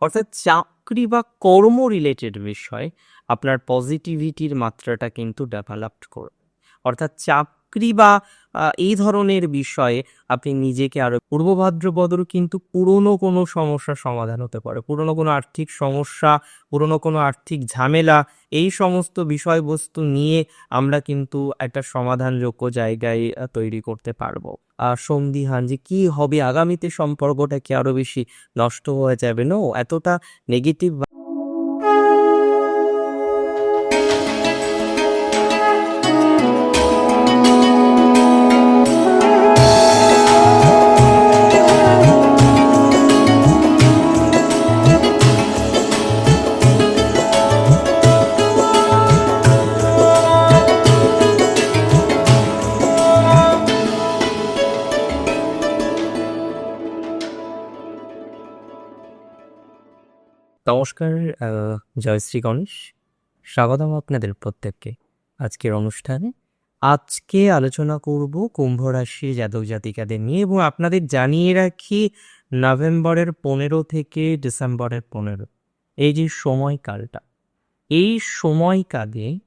অর্থাৎ চাকরি বা কর্ম রিলেটেড বিষয়, আপনার পজিটিভিটির মাত্রাটা কিন্তু ডেভেলপড করবে। অর্থাৎ চাকরি বা এই ধরনের বিষয়ে আপনি নিজেকে আরও পূর্ব ভাদ্রপদর কিন্তু পুরনো কোনো সমস্যার সমাধান হতে পারে। পুরনো কোনো আর্থিক সমস্যা, পুরনো কোনো আর্থিক ঝামেলা, এই সমস্ত বিষয়বস্তু নিয়ে আমরা কিন্তু একটা সমাধানযোগ্য জায়গায় তৈরি করতে পারব। আর সন্দিহান যে কি হবে, আগামীতে সম্পর্কটা কি আরও বেশি নষ্ট হয়ে যাবে? নো এতটা নেগেটিভ নমস্কার আহ, জয়শ্রী গণেশ। স্বাগতম আপনাদের প্রত্যেককে আজকের অনুষ্ঠানে। আজকে আলোচনা করব কুম্ভ রাশির জাতক জাতিকাদের নিয়ে এবং আপনাদের জানিয়ে রাখি নভেম্বরের পনেরো থেকে ডিসেম্বরের পনেরো। এই যে সময়কালটা এই সময়কালে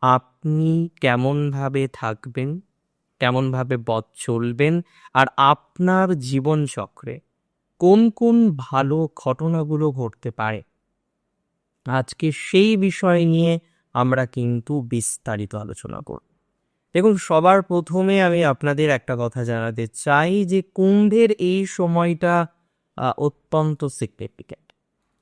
আপনি কেমনভাবে থাকবেন কেমনভাবে পথ চলবেন আর আপনার জীবনচক্রে কোন কোন ভালো ঘটনাগুলো ঘটতে পারে? আজকে সেই বিষয় নিয়ে আমরা কিন্তু বিস্তারিত আলোচনা করব। দেখুন, সবার প্রথমে আমি আপনাদের একটা কথা জানাতে চাই যে কুম্ভের এই সময়টা অত্যন্ত সিগনিফিক্যান্ট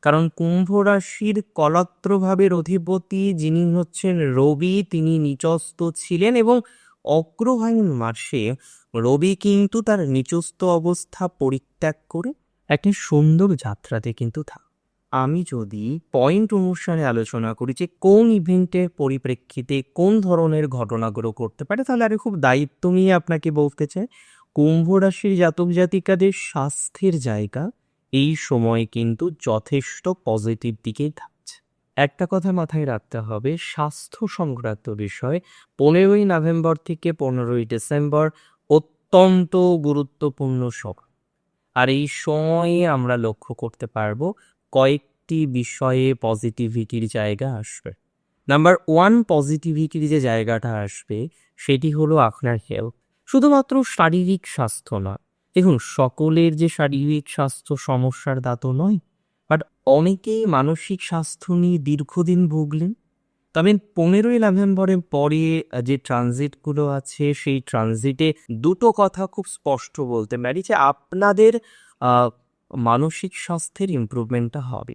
কারণ কুম্ভ রাশির কলাত্রভাবের অধিপতি যিনি হচ্ছেন রবি, তিনি নিচস্থ ছিলেন এবং অগ্রহায়ণ মাসে রবি কিন্তু তার নিচস্থ অবস্থা পরিত্যাগ করে একটি সুন্দর যাত্রাতে কিন্তু থাক। আমি যদি পয়েন্ট অনুসারে আলোচনা করি যে কোন ইভেন্টের পরিপ্রেক্ষিতে কোন ধরনের ঘটনাগুলো করতে পারে, তাহলে আরে খুব দায়িত্ব নিয়ে আপনাকে বলতে চাই, কুম্ভ রাশির জাতক জাতিকাদের স্বাস্থ্যের জায়গা এই সময় কিন্তু যথেষ্ট পজিটিভ দিকেই থাকছে। একটা কথা মাথায় রাখতে হবে, স্বাস্থ্য সংক্রান্ত বিষয় পনেরোই নভেম্বর থেকে পনেরোই ডিসেম্বর অত্যন্ত গুরুত্বপূর্ণ সময়। আর এই সময়ে আমরা লক্ষ্য করতে পারব কয়েকটি বিষয়ে পজিটিভিটির জায়গা আসবে। নাম্বার ওয়ান পজিটিভিটির যে জায়গাটা আসবে, সেটি হলো আপনার হেলথ শুধুমাত্র শারীরিক স্বাস্থ্য নয়। দেখুন, সকলের যে শারীরিক স্বাস্থ্য সমস্যার দাতো নয় বাট অনেকেই মানসিক স্বাস্থ্য নিয়ে দীর্ঘদিন ভুগলেন। তবে পনেরোই নভেম্বরের পরে যে ট্রানজিটগুলো আছে, সেই ট্রানজিটে দুটো কথা খুব স্পষ্ট বলতে পারি যে আপনাদের মানসিক স্বাস্থ্যের ইমপ্রুভমেন্টটা হবে।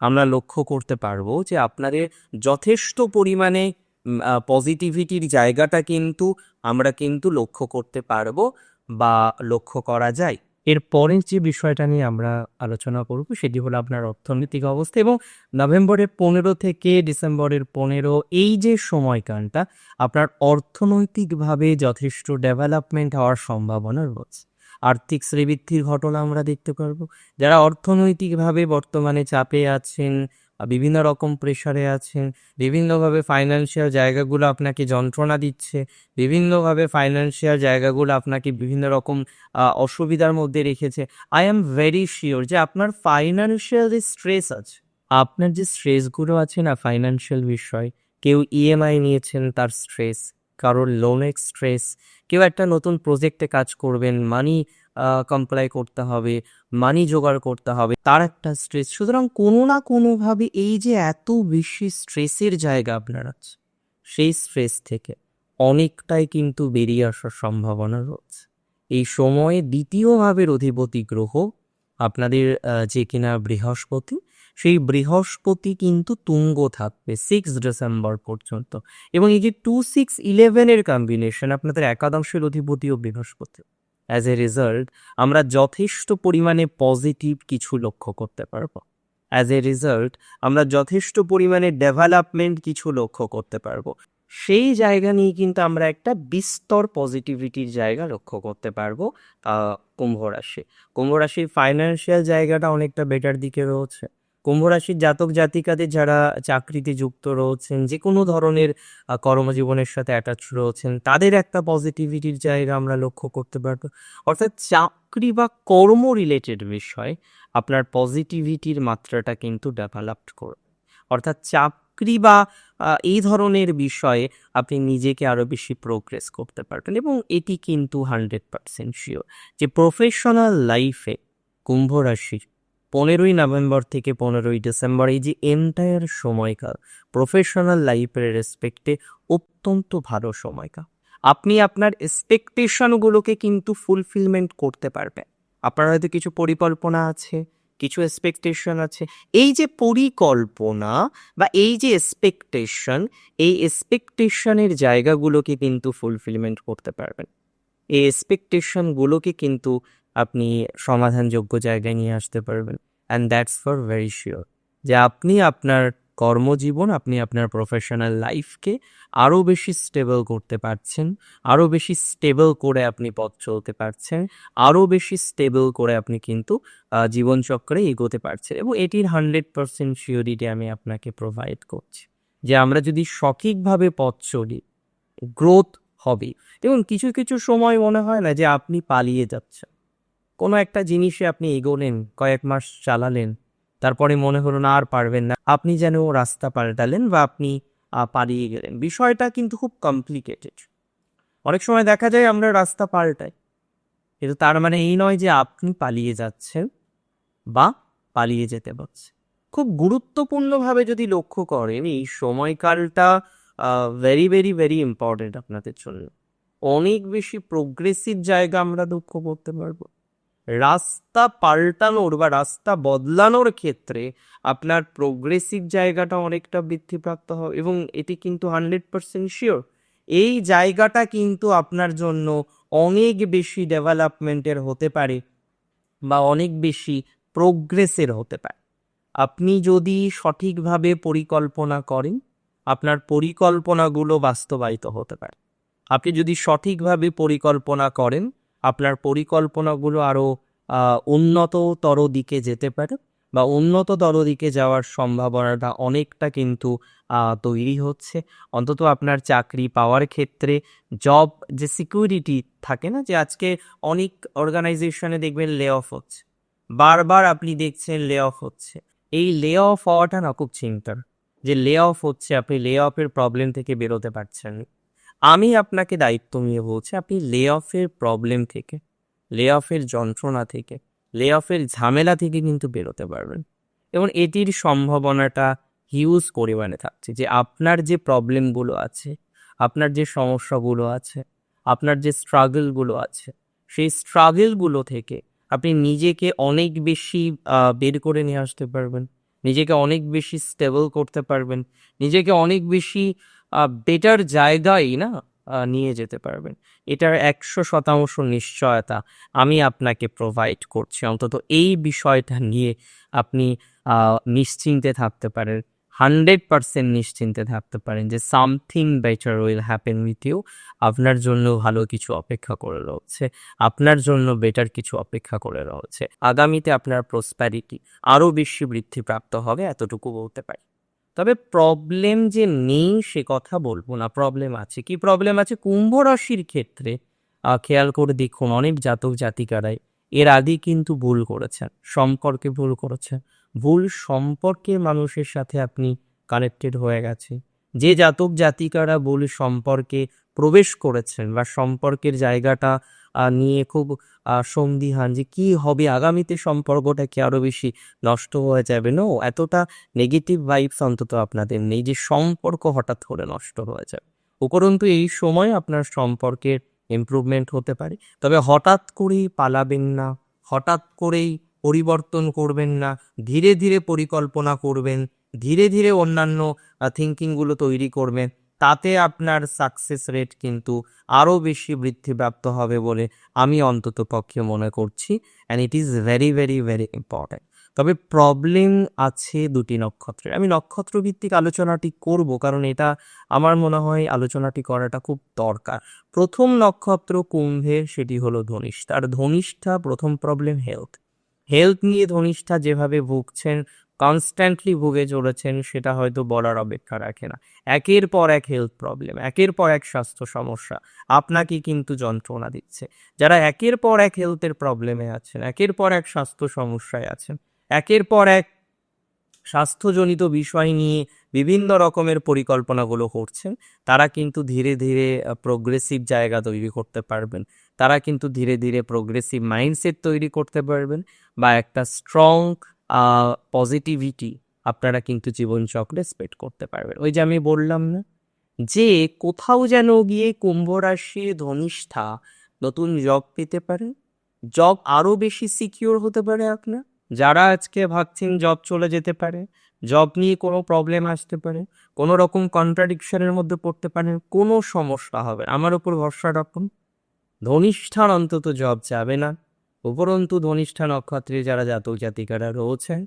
আমরা লক্ষ্য করতে পারব যে আপনাদের যথেষ্ট পরিমাণে পজিটিভিটির জায়গাটা কিন্তু আমরা কিন্তু লক্ষ্য করতে পারব বা লক্ষ্য করা যায়। এর পরের যে বিষয়টা নিয়ে আমরা আলোচনা করব, সেটি হলো আপনার অর্থনৈতিক অবস্থা এবং নভেম্বরের পনেরো থেকে ডিসেম্বরের পনেরো, এই যে সময়কালটা, আপনার অর্থনৈতিকভাবে যথেষ্ট ডেভেলপমেন্ট হওয়ার সম্ভাবনা রয়েছে। আর্থিক শ্রীবৃদ্ধির ঘটনা আমরা দেখতে পারব। যারা অর্থনৈতিকভাবে বর্তমানে চাপে আছেন বিভিন্ন রকম প্রেশারে আছেন বিভিন্নভাবে ফাইন্যান্সিয়াল জায়গাগুলো আপনাকে যন্ত্রণা দিচ্ছে, বিভিন্নভাবে ফাইন্যান্সিয়াল জায়গাগুলো আপনাকে বিভিন্ন রকম অসুবিধার মধ্যে রেখেছে। আই এম ভেরি শিওর যে আপনার ফাইন্যান্সিয়াল যে স্ট্রেস আছে, আপনার যে স্ট্রেসগুলো আছে না ফাইন্যান্সিয়াল বিষয়, কেউ ইএমআই নিয়েছেন তার স্ট্রেস কারোর লোনের স্ট্রেস কেউ একটা নতুন প্রজেক্টে কাজ করবেন মানি কমপ্লাই করতে হবে মানি জোগাড় করতে হবে, তার একটা স্ট্রেস সুতরাং কোনো না কোনোভাবে এই যে এত বেশি স্ট্রেসের জায়গা আপনার আছে, সেই স্ট্রেস থেকে অনেকটাই কিন্তু বেরিয়ে আসার সম্ভাবনা রয়েছে। এই সময়ে দ্বিতীয় ভাবের অধিপতি গ্রহ আপনাদের যে কিনা বৃহস্পতি, সেই বৃহস্পতি কিন্তু তুঙ্গ থাকবে সিক্স ডিসেম্বর পর্যন্ত। এবং এই যে টু সিক্স ইলেভেনের কম্বিনেশন আপনাদের একাদশের অধিপতিও বৃহস্পতি। অ্যাজ এ রেজাল্ট আমরা যথেষ্ট পরিমাণে পজিটিভ কিছু লক্ষ্য করতে পারব। অ্যাজ এ রেজাল্ট আমরা যথেষ্ট পরিমাণে ডেভেলপমেন্ট কিছু লক্ষ্য করতে পারব। সেই জায়গা নিয়ে কিন্তু আমরা একটা বিস্তর পজিটিভিটির জায়গা লক্ষ্য করতে পারব কুম্ভ রাশি। কুম্ভ রাশির ফাইন্যান্সিয়াল জায়গাটা অনেকটা বেটার দিকে রয়েছে। কুম্ভ রাশির জাতক জাতিকাদের যারা চাকরিতে যুক্ত রয়েছেন যে কোনো ধরনের কর্মজীবনের সাথে অ্যাটাচ রয়েছেন, তাদের একটা পজিটিভিটির জায়গা আমরা লক্ষ্য করতে পারব। অর্থাৎ চাকরি বা কর্ম রিলেটেড বিষয়, আপনার পজিটিভিটির মাত্রাটা কিন্তু ডেভেলপড করবে। অর্থাৎ চাকরি বা এই ধরনের বিষয়ে আপনি নিজেকে আরও বেশি প্রোগ্রেস করতে পারবেন এবং এটি কিন্তু হান্ড্রেড পার্সেন্ট শিওর যে প্রফেশনাল লাইফে কুম্ভ রাশির পনেরোই নভেম্বর থেকে পনেরোই ডিসেম্বর, এই যে এন্টায়ার সময়কাল প্রফেশনাল লাইফের রেসপেক্টে অত্যন্ত ভালো সময়কাল। আপনি আপনার এক্সপেকটেশনগুলোকে কিন্তু ফুলফিলমেন্ট করতে পারবেন। আপনার হয়তো কিছু পরিকল্পনা আছে, কিছু এক্সপেকটেশন আছে। এই যে পরিকল্পনা বা এই যে এক্সপেকটেশন এই এক্সপেকটেশনের জায়গাগুলোকে কিন্তু ফুলফিলমেন্ট করতে পারবেন। এই এক্সপেকটেশনগুলোকে কিন্তু আপনি সমাধানযোগ্য জায়গায় নিয়ে আসতে পারবেন। And that's for very sure যে আপনি আপনার কর্মজীবন, আপনি আপনার প্রফেশনাল লাইফকে আরও বেশি স্টেবল করতে পারছেন, আরও বেশি স্টেবল করে আপনি পথ চলতে পারছেন, আরও বেশি স্টেবল করে আপনি কিন্তু জীবনচক্রে এগোতে পারছেন এবং এটির হান্ড্রেড পার্সেন্ট শিওরিটি আমি আপনাকে প্রোভাইড করছি। যে আমরা যদি সঠিকভাবে পথ চলি গ্রোথ হবে। এবং কিছু কিছু সময় মনে হয় না যে আপনি পালিয়ে যাচ্ছেন। কোনো একটা জিনিসে আপনি এগোলেন, কয়েক মাস চালালেন, তারপরে মনে হলো না আর পারবেন না। আপনি যেন রাস্তা পাল্টালেন বা আপনি পালিয়ে গেলেন। বিষয়টা কিন্তু খুব কমপ্লিকেটেড অনেক সময় দেখা যায় আমরা রাস্তা পাল্টাই। কিন্তু তার মানে এই নয় যে আপনি পালিয়ে যাচ্ছেন বা পালিয়ে যেতে পারছেন। খুব গুরুত্বপূর্ণভাবে যদি লক্ষ্য করেন, এই সময়কালটা ভেরি ভেরি ভেরি ইম্পর্টেন্ট আপনাদের জন্য। অনেক বেশি প্রোগ্রেসিভ জায়গা আমরা লক্ষ্য করতে পারব। রাস্তা পাল্টানোর বা রাস্তা বদলানোর ক্ষেত্রে আপনার প্রোগ্রেসিভ জায়গাটা অনেকটা বৃদ্ধিপ্রাপ্ত হবে এবং এটি কিন্তু হান্ড্রেড পার্সেন্ট শিওর এই জায়গাটা কিন্তু আপনার জন্য অনেক বেশি ডেভেলপমেন্টের হতে পারে বা অনেক বেশি প্রোগ্রেসের হতে পারে। আপনি যদি সঠিকভাবে পরিকল্পনা করেন, আপনার পরিকল্পনাগুলো বাস্তবায়িত হতে পারে। আপনি যদি সঠিকভাবে পরিকল্পনা করেন আপনার পরিকল্পনাগুলো আরও উন্নততর দিকে যেতে পারে বা উন্নততর দিকে যাওয়ার সম্ভাবনাটা অনেকটা কিন্তু তৈরি হচ্ছে। অন্তত আপনার চাকরি পাওয়ার ক্ষেত্রে জব যে সিকিউরিটি থাকে না যে আজকে অনেক অর্গানাইজেশনে দেখবেন লে অফ হচ্ছে। বারবার আপনি দেখছেন লে অফ হচ্ছে। এই লে অফ হওয়াটা না খুব চিন্তার। যে লে অফ হচ্ছে, আপনি লে অফের প্রবলেম থেকে বেরোতে পারছেন না। আমি আপনাকে দায়িত্ব নিয়ে বলছি, আপনি লে অফের প্রবলেম থেকে লে অফের যন্ত্রণা থেকে লে অফের ঝামেলা থেকে কিন্তু বেরোতে পারবেন। এবং এটির সম্ভাবনাটা হিউজ পরিমাণে থাকছে যে আপনার যে প্রবলেমগুলো আছে, আপনার যে সমস্যাগুলো আছে, আপনার যে স্ট্রাগলগুলো আছে, সেই স্ট্রাগলগুলো থেকে আপনি নিজেকে অনেক বেশি বের করে নিয়ে আসতে পারবেন, নিজেকে অনেক বেশি স্টেবল করতে পারবেন, নিজেকে অনেক বেশি বেটার জায়গায় না নিয়ে যেতে পারবেন। এটার একশো শতাংশ নিশ্চয়তা আমি আপনাকে প্রোভাইড করছি। অন্তত এই বিষয়টা নিয়ে আপনি নিশ্চিন্তে থাকতে পারেন হান্ড্রেড পার্সেন্ট নিশ্চিন্তে থাকতে পারেন যে something better will happen with you আপনার জন্য ভালো কিছু অপেক্ষা করে রয়েছে, আপনার জন্য বেটার কিছু অপেক্ষা করে রয়েছে। আগামীতে আপনার প্রসপ্যারিটি আরও বেশি বৃদ্ধিপ্রাপ্ত হবে, এতটুকু বলতে পারি। তবে প্রবলেম যে নেই সে কথা বলব না। প্রবলেম আছে কি? প্রবলেম আছে কুম্ভ রাশির ক্ষেত্রে। খেয়াল করে দেখুন, অনেক জাতক জাতিকারাই এর আগে কিন্তু ভুল করেছেন, সম্পর্কে ভুল করেছেন। ভুল সম্পর্কের মানুষের সাথে আপনি কানেক্টেড হয়ে গেছে। যে জাতক জাতিকারা ভুল সম্পর্কে প্রবেশ করেছেন বা সম্পর্কের জায়গাটা নিয়ে খুব সন্দিহান যে কি হবে আগামীতে সম্পর্কটা কি আরও বেশি নষ্ট হয়ে যাবে। নো এতটা নেগেটিভ ভাইবস অন্তত আপনাদের নেই যে সম্পর্ক হঠাৎ করে নষ্ট হয়ে যাবে। উপরন্তু এই সময় আপনার সম্পর্কের ইমপ্রুভমেন্ট হতে পারে। তবে হঠাৎ করেই পালাবেন না, হঠাৎ করেই পরিবর্তন করবেন না, ধীরে ধীরে পরিকল্পনা করবেন, ধীরে ধীরে অন্যান্য থিঙ্কিংগুলো তৈরি করবেন। তাতে আপনার সাকসেস রেট কিন্তু আরও বেশি বৃদ্ধিপ্রাপ্ত হবে বলে আমি অন্তত পক্ষে মনে করছি and it is very very very important তবে প্রবলেম আছে দুটি নক্ষত্রের। আমি নক্ষত্র ভিত্তিক আলোচনাটি করব কারণ এটা আমার মনে হয় আলোচনাটি করাটা খুব দরকার। প্রথম নক্ষত্র কুম্ভের সেটি হলো ধনিষ্ঠা। আর ধনিষ্ঠা প্রথম প্রবলেম হেলথ হেলথ নিয়ে ধনিষ্ঠা যেভাবে ভুগছেন কনস্ট্যান্টলি ভুগে চলেছেন, সেটা হয়তো বলার অপেক্ষা রাখে না। একের পর এক হেলথ প্রবলেম একের পর এক স্বাস্থ্য সমস্যা, আপনাকে কিন্তু যন্ত্রণা দিচ্ছে। যারা একের পর এক হেলথের প্রবলেমে আছেন, একের পর এক স্বাস্থ্য সমস্যায় আছেন, একের পর এক স্বাস্থ্যজনিত বিষয় নিয়ে বিভিন্ন রকমের পরিকল্পনাগুলো করছেন, তারা কিন্তু ধীরে ধীরে প্রোগ্রেসিভ জায়গা তৈরি করতে পারবেন। তারা কিন্তু ধীরে ধীরে প্রোগ্রেসিভ মাইন্ডসেট তৈরি করতে পারবেন বা একটা স্ট্রং পজিটিভিটি আপনারা কিন্তু জীবনচক্রে স্পেড করতে পারবেন। ওই যে আমি বললাম না, যে কোথাও যেন গিয়ে কুম্ভ রাশির ধনিষ্ঠা নতুন জব পেতে পারেন জব আরও বেশি সিকিওর হতে পারে আপনার, যারা আজকে ভাবছেন জব চলে যেতে পারে জব নিয়ে কোনো প্রবলেম আসতে পারে, কোনো রকম কন্ট্রাডিকশনের মধ্যে পড়তে পারেন কোনো সমস্যা হবে আমার উপর ভরসা রাখুন, ধনিষ্ঠার অন্তত জব যাবে না। উপরন্তু ধনিষ্ঠা নক্ষত্রে যারা জাতক জাতিকারা রয়েছেন,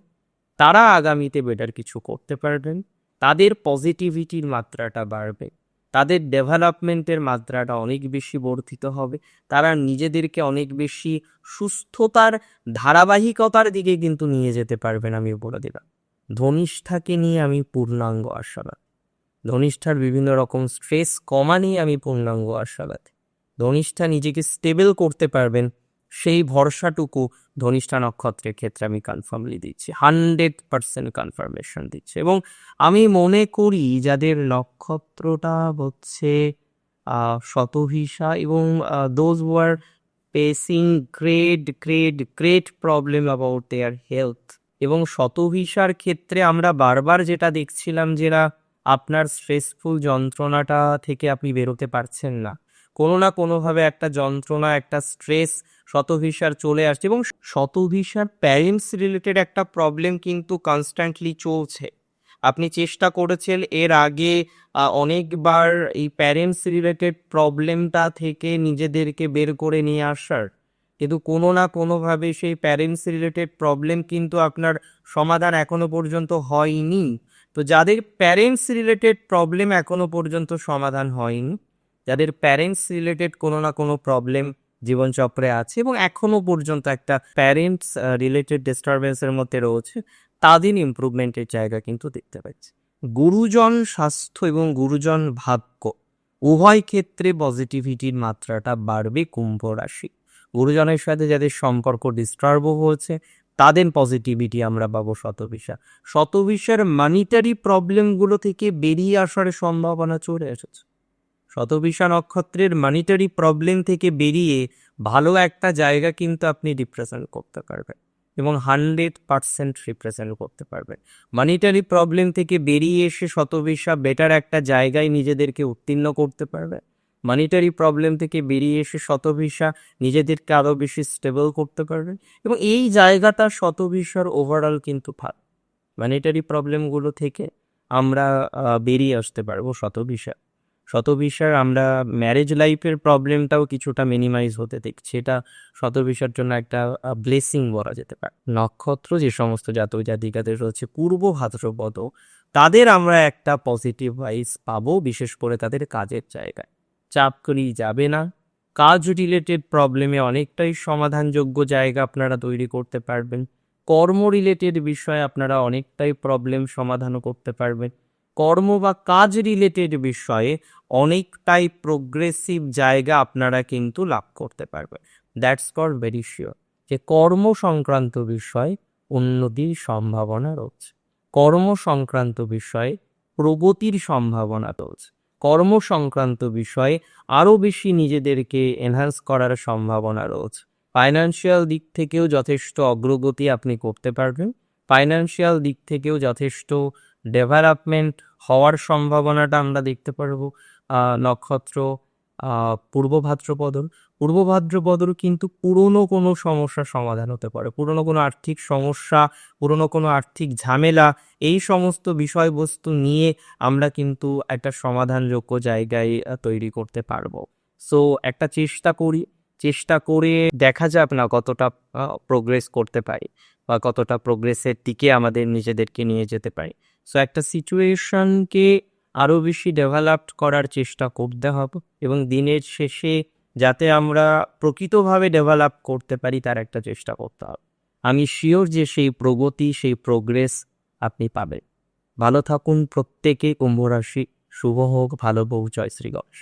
তারা আগামীতে বেটার কিছু করতে পারবেন। তাদের পজিটিভিটির মাত্রাটা বাড়বে। তাদের ডেভেলপমেন্টের মাত্রাটা অনেক বেশি বর্ধিত হবে। তারা নিজেদেরকে অনেক বেশি সুস্থতার ধারাবাহিকতার দিকে কিন্তু নিয়ে যেতে পারবেন আমি বলে দিলাম। ধনিষ্ঠাকে নিয়ে আমি পূর্ণাঙ্গ আশাবাদ। ধনিষ্ঠার বিভিন্ন রকম স্ট্রেস কমা নিয়ে আমি পূর্ণাঙ্গ আশাবাদ। ধনিষ্ঠা নিজেকে স্টেবল করতে পারবেন। সেই ভরসাটুকু ধনিষ্ঠা নক্ষত্রের ক্ষেত্রে আমি কনফার্মলি দিচ্ছি। হান্ড্রেড পার্সেন্ট কনফার্মেশন দিচ্ছি। এবং আমি মনে করি যাদের নক্ষত্রটা হচ্ছে শতভিসা এবং those were facing great great great problem about their health এবং শতভিসার ক্ষেত্রে আমরা বারবার যেটা দেখছিলাম যেটা আপনার স্ট্রেসফুল যন্ত্রণাটা থেকে আপনি বেরোতে পারছেন না। কোনো না কোনোভাবে একটা যন্ত্রণা, একটা স্ট্রেস শতভিসার চলে আসছে এবং শতভিসার প্যারেন্টস রিলেটেড একটা প্রবলেম কিন্তু কনস্ট্যান্টলি চলছে। আপনি চেষ্টা করেছেন এর আগে অনেকবার এই প্যারেন্টস রিলেটেড প্রবলেমটা থেকে নিজেদেরকে বের করে নিয়ে আসার। কিন্তু কোনো না কোনোভাবে সেই প্যারেন্টস রিলেটেড প্রবলেম কিন্তু আপনার সমাধান এখনও পর্যন্ত হয়নি। তো যাদের প্যারেন্টস রিলেটেড প্রবলেম এখনও পর্যন্ত সমাধান হয়নি যাদের প্যারেন্টস রিলেটেড কোনো না কোনো প্রবলেম জীবনচক্রে আছে এবং এখনও পর্যন্ত একটা প্যারেন্টস রিলেটেড ডিস্টারবেন্সের মধ্যে রয়েছে, তাদের ইমপ্রুভমেন্টের জায়গা কিন্তু দেখতে পাচ্ছি। গুরুজন স্বাস্থ্য এবং গুরুজন ভাগ্য, উভয় ক্ষেত্রে পজিটিভিটির মাত্রাটা বাড়বে কুম্ভ রাশি। গুরুজনের সাথে যাদের সম্পর্ক ডিস্টার্বও হয়েছে, তাদের পজিটিভিটি আমরা পাবো শতভিসা শতভিসার মানিটারি প্রবলেমগুলো থেকে বেরিয়ে আসার সম্ভাবনা চলে এসেছে। শতভিসা নক্ষত্রের মানিটারি প্রবলেম থেকে বেরিয়ে ভালো একটা জায়গা কিন্তু আপনি রিপ্রেজেন্ট করতে পারবেন এবং হান্ড্রেড পার্সেন্ট রিপ্রেজেন্ট করতে পারবেন। মানিটারি প্রবলেম থেকে বেরিয়ে এসে শতভিসা বেটার একটা জায়গায় নিজেদেরকে উত্তীর্ণ করতে পারবে। মানিটারি প্রবলেম থেকে বেরিয়ে এসে শতভিসা নিজেদেরকে আরও বেশি স্টেবল করতে পারবে এবং এই জায়গাটা শতভিসার ওভারঅল কিন্তু ভালো। মানিটারি প্রবলেমগুলো থেকে আমরা বেরিয়ে আসতে পারব শতভিসা শতভিসার আমরা ম্যারেজ লাইফের প্রবলেমটাও কিছুটা মিনিমাইজ হতে দেখছি। এটা শতভিসার জন্য একটা ব্লেসিং বলা যেতে পারে। নক্ষত্র যে সমস্ত জাতক জাতিকাদের রয়েছে, পূর্ব ভাদ্রপদ, তাদের আমরা একটা পজিটিভ ভাইস পাবো, বিশেষ করে তাদের কাজের জায়গায়। চাপ করেই যাবে না। কাজ রিলেটেড প্রবলেমে অনেকটাই সমাধানযোগ্য জায়গা আপনারা তৈরি করতে পারবেন। কর্ম রিলেটেড বিষয়ে আপনারা অনেকটাই প্রবলেম সমাধানও করতে পারবেন। কর্ম বা কাজ রিলেটেড বিষয়ে অনেকটাই প্রোগ্রেসিভ জায়গা আপনারা কিন্তু লাভ করতে পারবেন। দ্যাটস কল ভেরি শিওর যে কর্ম সংক্রান্ত বিষয়ে উন্নতির সম্ভাবনা রয়েছে। কর্ম সংক্রান্ত বিষয়ে প্রগতির সম্ভাবনা রয়েছে। কর্ম সংক্রান্ত বিষয়ে আরও বেশি নিজেদেরকে এনহান্স করার সম্ভাবনা রয়েছে। ফাইন্যান্সিয়াল দিক থেকেও যথেষ্ট অগ্রগতি আপনি করতে পারবেন। ফাইন্যান্সিয়াল দিক থেকেও যথেষ্ট ডেভেলপমেন্ট হওয়ার সম্ভাবনাটা আমরা দেখতে পারব। নক্ষত্র পূর্ব ভাদ্রপদর। পূর্ব ভাদ্রপদর কিন্তু পুরনো কোনো সমস্যার সমাধান হতে পারে। পুরনো কোনো আর্থিক সমস্যা, পুরনো কোনো আর্থিক ঝামেলা, এই সমস্ত বিষয়বস্তু নিয়ে আমরা কিন্তু একটা সমাধানযোগ্য জায়গায় তৈরি করতে পারব। সো একটা চেষ্টা করি। চেষ্টা করে দেখা যাক না কতটা প্রোগ্রেস করতে পারি বা কতটা প্রোগ্রেসের দিকে আমাদের নিজেদেরকে নিয়ে যেতে পারি। সো একটা সিচুয়েশনকে আরও বেশি ডেভেলপড করার চেষ্টা করতে হবে এবং দিনের শেষে যাতে আমরা প্রকৃতভাবে ডেভেলপ করতে পারি, তার একটা চেষ্টা করতে হবে। আমি শিওর যে সেই প্রগতি, সেই প্রোগ্রেস আপনি পাবেন। ভালো থাকুন প্রত্যেকে। কুম্ভ রাশি শুভ হোক। ভালো বউ, জয় শ্রী গণেশ।